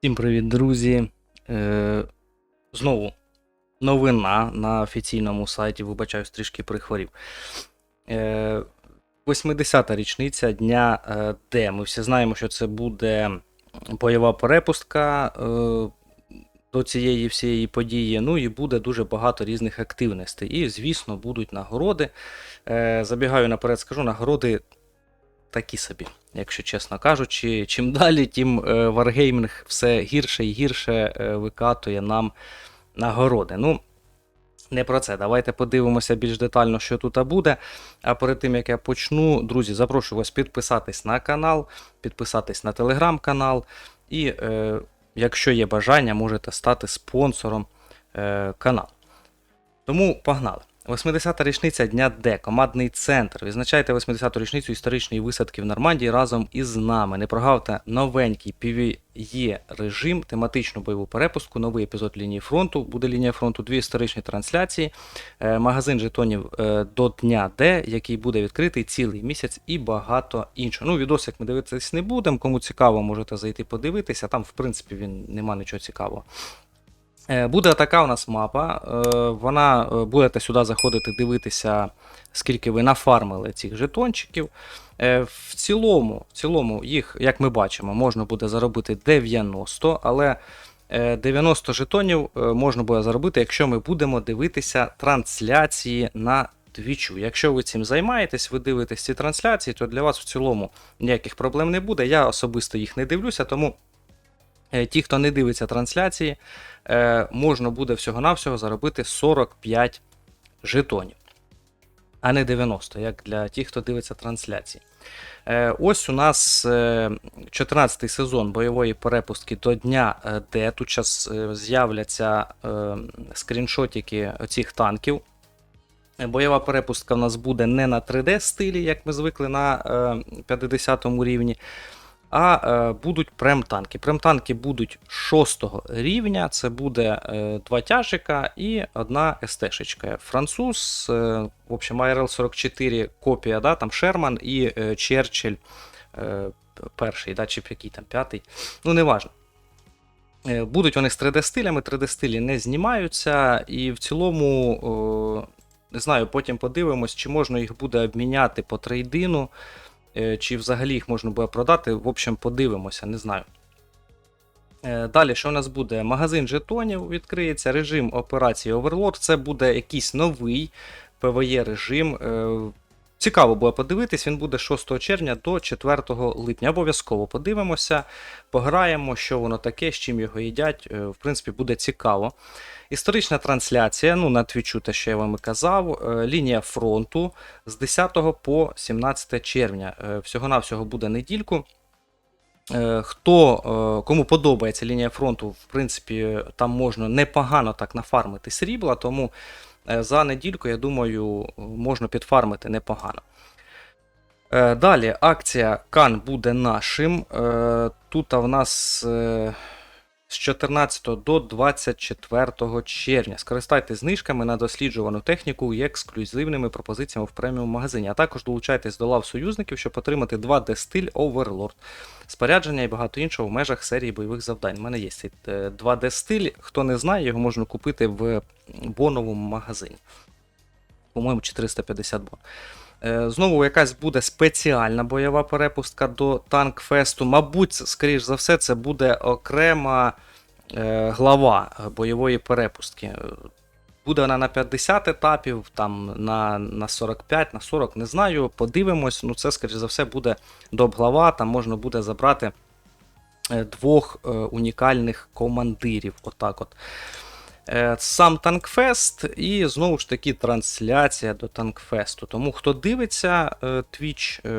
Всім привіт, друзі. Е, знову новина на офіційному сайті, вибачаюсь, трішки прихворів. Е, 80-та річниця дня е, Д. Ми всі знаємо, що це буде бойова перепустка е, до цієї всієї події. Ну і буде дуже багато різних активностей. І, звісно, будуть нагороди. Е, забігаю наперед, скажу, нагороди такі собі, якщо чесно кажучи. Чим далі, тим е, Wargaming все гірше і гірше е, викатує нам нагороди. Ну, не про це. Давайте подивимося більш детально, що тут буде. А перед тим як я почну, друзі, запрошую вас підписатись на канал, підписатись на телеграм-канал. І е, якщо є бажання, можете стати спонсором е, каналу. Тому погнали. 80-та річниця Дня Д, командний центр. Відзначайте 80-ту річницю історичної висадки в Нормандії разом із нами. Не прогавте новенький PvE режим, тематичну бойову перепустку, новий епізод лінії фронту. Буде лінія фронту, дві історичні трансляції, е, магазин жетонів е, до Дня Д, який буде відкритий цілий місяць і багато іншого. Ну, відосик ми дивитись не будемо. Кому цікаво, можете зайти подивитися. Там, в принципі, він нема нічого цікавого. Е, Буде така у нас мапа. е, Вона е, будете сюди заходити, дивитися, скільки ви нафармили цих жетончиків. В цілому, в цілому їх, як ми бачимо, можна буде заробити 90, але е, 90 жетонів можна буде заробити, якщо ми будемо дивитися трансляції на Твічу. Якщо ви цим займаєтесь, ви дивитесь ці трансляції, то для вас в цілому ніяких проблем не буде. Я особисто їх не дивлюся, тому ті, хто не дивиться трансляції, е, можна буде всього-навсього заробити 45 жетонів, а не 90, як для тих, хто дивиться трансляції. Е, ось у нас е, 14-й сезон бойової перепустки до дня е, Д. Тут зараз з'являться е, скріншотики цих танків. Е, Бойова перепустка в нас буде не на 3D стилі, як ми звикли на е, 50 рівні, а е, будуть прем-танки. Прем-танки будуть 6 рівня. Це буде е, два тяжика і одна СТ-шечка. Француз, е, в общем, ARL 44 копія, да, там Шерман і е, Черчилль е, перший, да, чи який там п'ятий. Ну, неважно. Е, Будуть вони з 3D-стилями, 3D-стилі не знімаються, і в цілому, о, не знаю, потім подивимось, чи можна їх буде обміняти по трейдину, е, чи взагалі їх можна буде продати. В общем, подивимося, не знаю. Е, Далі, що у нас буде? Магазин жетонів відкриється, режим операції Overlord. Це буде якийсь новий PvE режим. Цікаво буде подивитись, він буде 6 червня до 4 липня. Обов'язково подивимося, пограємо, що воно таке, з чим його їдять. Е, В принципі, буде цікаво. Історична трансляція, ну на твічу, те, що я вам і казав. е, Лінія фронту з 10 по 17 червня. Е, Всього-навсього буде недільку. Хто кому подобається лінія фронту, в принципі, там можна непогано так нафармити срібла, тому за недільку, я думаю, можна підфармити непогано. Е, Далі акція Кан буде нашим. Е, Тут в нас е, з 14 до 24 червня. Скористайтесь знижками на досліджувану техніку і ексклюзивними пропозиціями в преміум магазині. А також долучайтесь до лав союзників, щоб отримати 2D стиль Overlord, спорядження і багато іншого в межах серії бойових завдань. У мене є цей е, 2D стиль. Хто не знає, його можна купити в боновому магазині. По-моєму, 450 бон. Е, Знову якась буде спеціальна бойова перепустка до танкфесту. Мабуть, скоріш за все, це буде окрема е, глава бойової перепустки. Буде вона на 50 етапів, там на, на 45, на 40, не знаю. Подивимось. Ну, це, скоріш за все, буде доп-глава, там можна буде забрати е, двох унікальних командирів. Отак от. Е, Сам Танкфест і знову ж таки трансляція до Танкфесту. Тому хто дивиться е, Twitch е,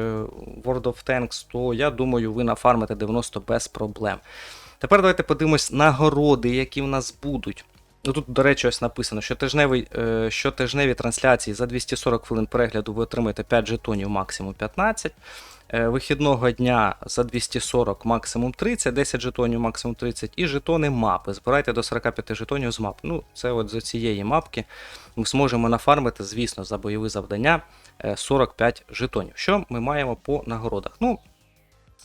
World of Tanks, то я думаю, ви нафармите 90 без проблем. Тепер давайте подивимось нагороди, які в нас будуть. Ну, Тут, до речі, ось написано, що тижневі, е, щотижневі трансляції за 240 хвилин перегляду ви отримаєте 5 жетонів, максимум 15. Е, Вихідного дня за 240 максимум 30, 10 жетонів, максимум 30, і жетони мапи. Збирайте до 45 жетонів з мап. Ну, це от з цієї мапки ми зможемо нафармити, звісно, за бойові завдання е, 45 жетонів. Що ми маємо по нагородах? Ну,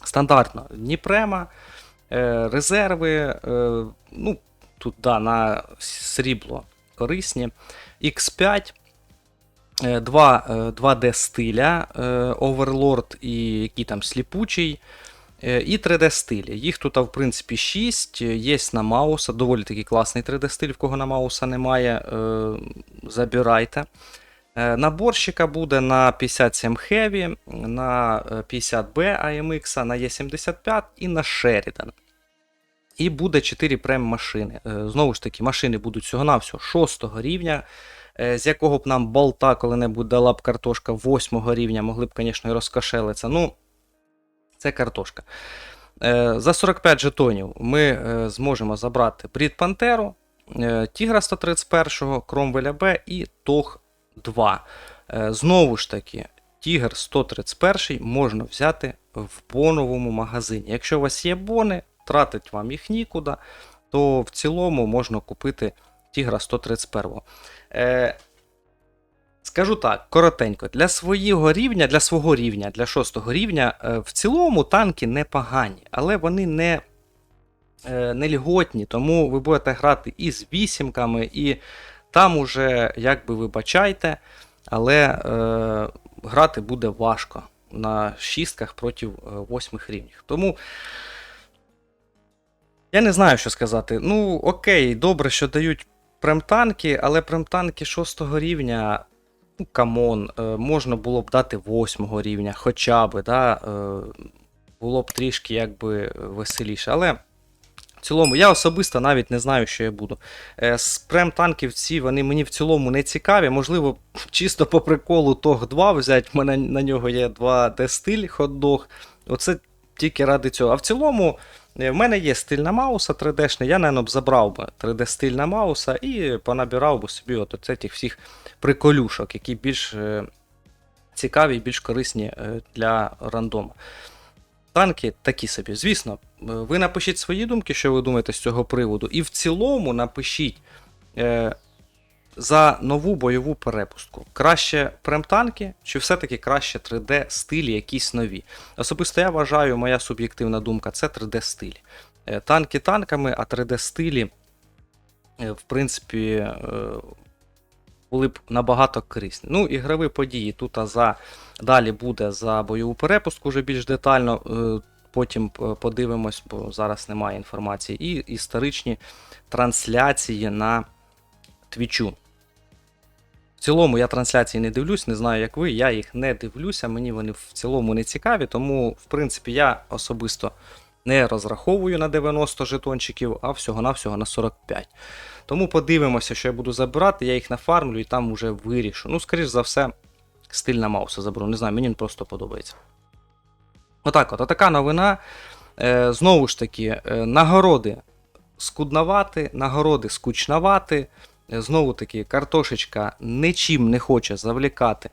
стандартно, Дніпрема, Е, резерви, е, ну, тут да, на срібло корисні. X5. е, Два, е, 2D стиля, е, Overlord і який там сліпучий. Е, І 3D стилі. Їх тут, в принципі, 6. Є на Мауса. Доволі такий класний 3D стиль, в кого на Мауса немає. е, Забирайте. Е, Наборщика буде на 57 Heavy, на е, 50B AMX, на E75 і на Sheridan. І буде 4 прем машини. Е, Знову ж таки, машини будуть всього-навсього 6 рівня, е, з якого б нам болта коли-небудь дала б картошка 8 рівня, могли б, звісно, і розкошелитися. Ну, це картошка. Е, За 45 жетонів ми зможемо забрати Брід Пантеру, Тігра 131, Кромвеля Б і Тог 2. Е, Знову ж таки, Тігр 131 можна взяти в боновому магазині. Якщо у вас є бони, тратить вам їх нікуди, то в цілому можна купити Тігра 131. Е, Скажу так, коротенько, для свого рівня, для свого рівня, для шостого рівня, е, в цілому танки непогані, але вони не, е, не тому ви будете грати і з вісімками, і там уже, як би вибачайте, але е, грати буде важко на шістках проти е, восьмих рівнів. Тому. Я не знаю, що сказати. Ну, окей, добре, що дають премтанки, але премтанки шостого рівня ну, камон, е, можна було б дати восьмого рівня, хоча б, да, е, було б трішки якби веселіше. Але в цілому, я особисто навіть не знаю, що я буду. Е, З прем-танків ці вони мені в цілому не цікаві. Можливо, чисто по приколу Тог 2 взяти, в мене на нього є 2D стиль хот-дог. Оце тільки ради цього. А в цілому. е, В мене є стиль на Мауса 3D-шний, я, напевно, б забрав би 3D стиль на Мауса і понабирав би собі от цих всіх приколюшок, які більш е, цікаві і більш корисні е, для рандому. Танки такі собі. Звісно, ви напишіть свої думки, що ви думаєте з цього приводу, і в цілому напишіть за нову бойову перепустку. Краще премтанки, чи все-таки краще 3D стилі якісь нові. Особисто я вважаю, моя суб'єктивна думка це 3D стилі. Е, Танки танками, а 3D стилі, е, в принципі, е, були б набагато корисні. Ну, ігрові події тут а за далі буде за бойову перепустку вже більш детально. Потім подивимось, бо зараз немає інформації. І історичні трансляції на Твічу. Цілому я трансляції не дивлюсь, не знаю, як ви. Я їх не дивлюся, мені вони в цілому не цікаві, тому, в принципі, я особисто не розраховую на 90 жетончиків, а всього-навсього на 45. Тому подивимося, що я буду забирати, я їх нафармлю і там вже вирішу. Ну, скоріш за все, стиль на Мауса заберу. Не знаю, мені він просто подобається. Отак от, отака новина. Е, знову ж таки, е, нагороди скудновати, нагороди скучновати. Е, Знову таки, картошечка нічим не хоче завлікати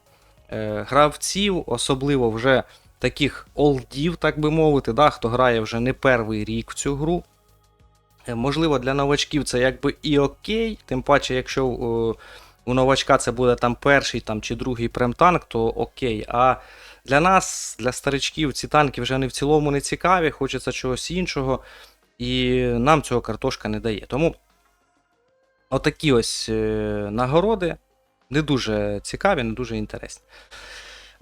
е, гравців, особливо вже таких олдів, так би мовити, да, хто грає вже не перший рік в цю гру. Е, Можливо, для новачків це якби і окей, тим паче, якщо у новачка це буде там перший там, чи другий премтанк, то окей. А для нас, для старичків, ці танки вже не в цілому не цікаві, хочеться чогось іншого, і нам цього картошка не дає. Тому отакі ось е, нагороди не дуже цікаві, не дуже інтересні.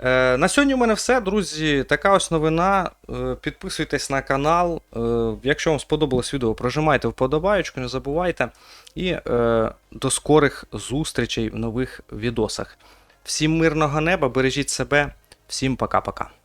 Е, на сьогодні у мене все, друзі. Така ось новина. Е, підписуйтесь на канал. Е, якщо вам сподобалось відео, прожимайте вподобаєчку, не забувайте. І е, до скорих зустрічей в нових відосах. Всім мирного неба, бережіть себе, всім пока-пока.